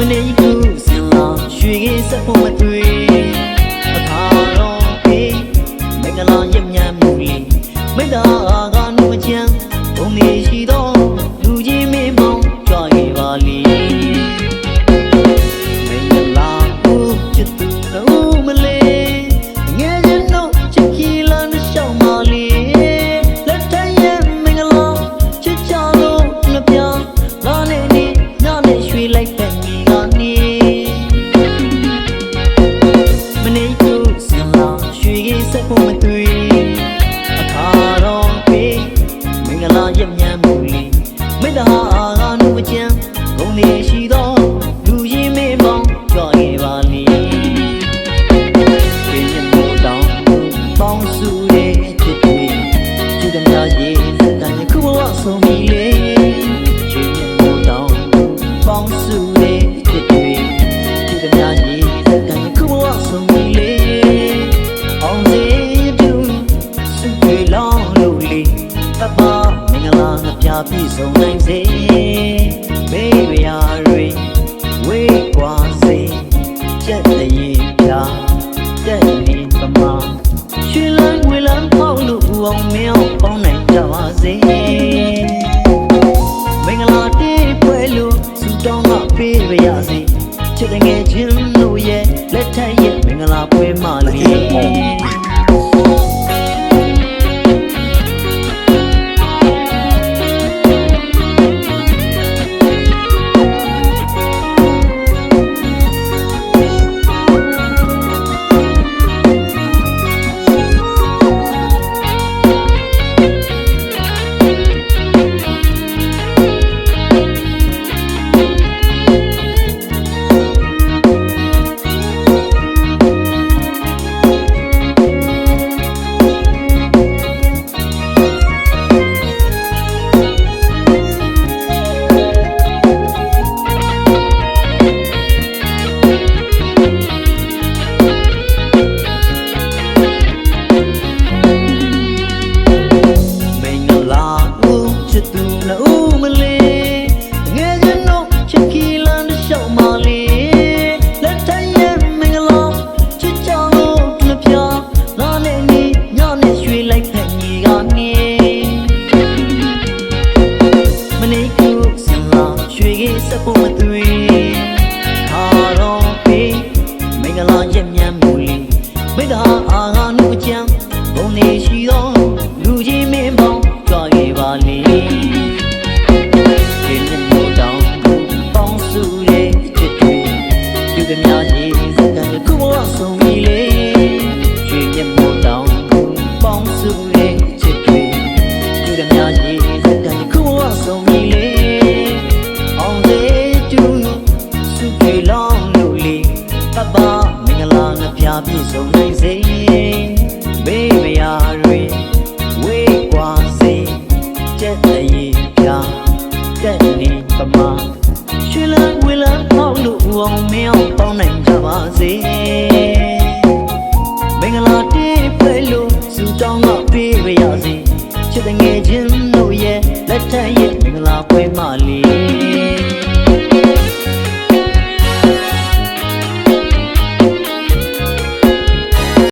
မနေကူစင်လာရွှေကြီးစက်ဖို့မတွေ့အခါတော့အေးမင်္ဂလာရမြမ်းမှုလေးမိသားကနုမချမ်းဘုံနေရှိတော့လူကြီးမင်း ဖို့မတွေ့အခါတော့ပေးမင်္ဂလာရမြတ်မှုလေးမိတ္တဟာငါနုမချမ်းဂုံနေရှိသော လာငါပြပြည့်စုံနိုင်စေဘေးရရာတွေဝေးကွာစေချက်တရေပြတက်နေပမာရွှေလန်းငွေလန်းပေါက်လို့ဦးအောင်မြောက်ပေါင်းနိုင်ကြပါစေမင်္ဂလာတေးပွဲလို့စုတောင်းကပေးပါရစေချစ်တဲ့ငယ်ချင်းတို့ရဲ့လက်ထက်ရဲ့မင်္ဂလာပွဲမှာလေ စ်သူလို့မလေးငယ်ချင်းတို့ချစ်ခီလန်းရှောက်မလေးလက်ထက်ရဲ့မင်္ဂလာချစ်ချောင်းလို့နှစ်ပြားနားနဲ့နီညနဲ့ရွှေလိုက်ဖက်ညီကနေမနေကူစင်လာရွှေကြီးစက်ဖို့မတွေ့ခါတော့ပေးမင်္ဂလာရက်မြတ်မှုလေးမိတ္တာအာငါနုချမ်းဘုံနေရှိသော ပပမင်္ဂလာငါပြပြည့်စုံနိုင်စေဘေးမယာတွေဝေးကွာစေကျက်တရေပြတက်နေပမာရွှေလန်းဝေလန်းပေါက်လို့ဦးအောင်မင်းအောင်ပေါင်းနိုင်ကြပါစေမင်္ဂလာတေးဖဲလို့စုတောင်းကပေးပါရစေချစ်တဲ့ငယ်ချင်းတို့ရဲ့လက်ထက်ရဲ့မင်္ဂလာပွဲမလေး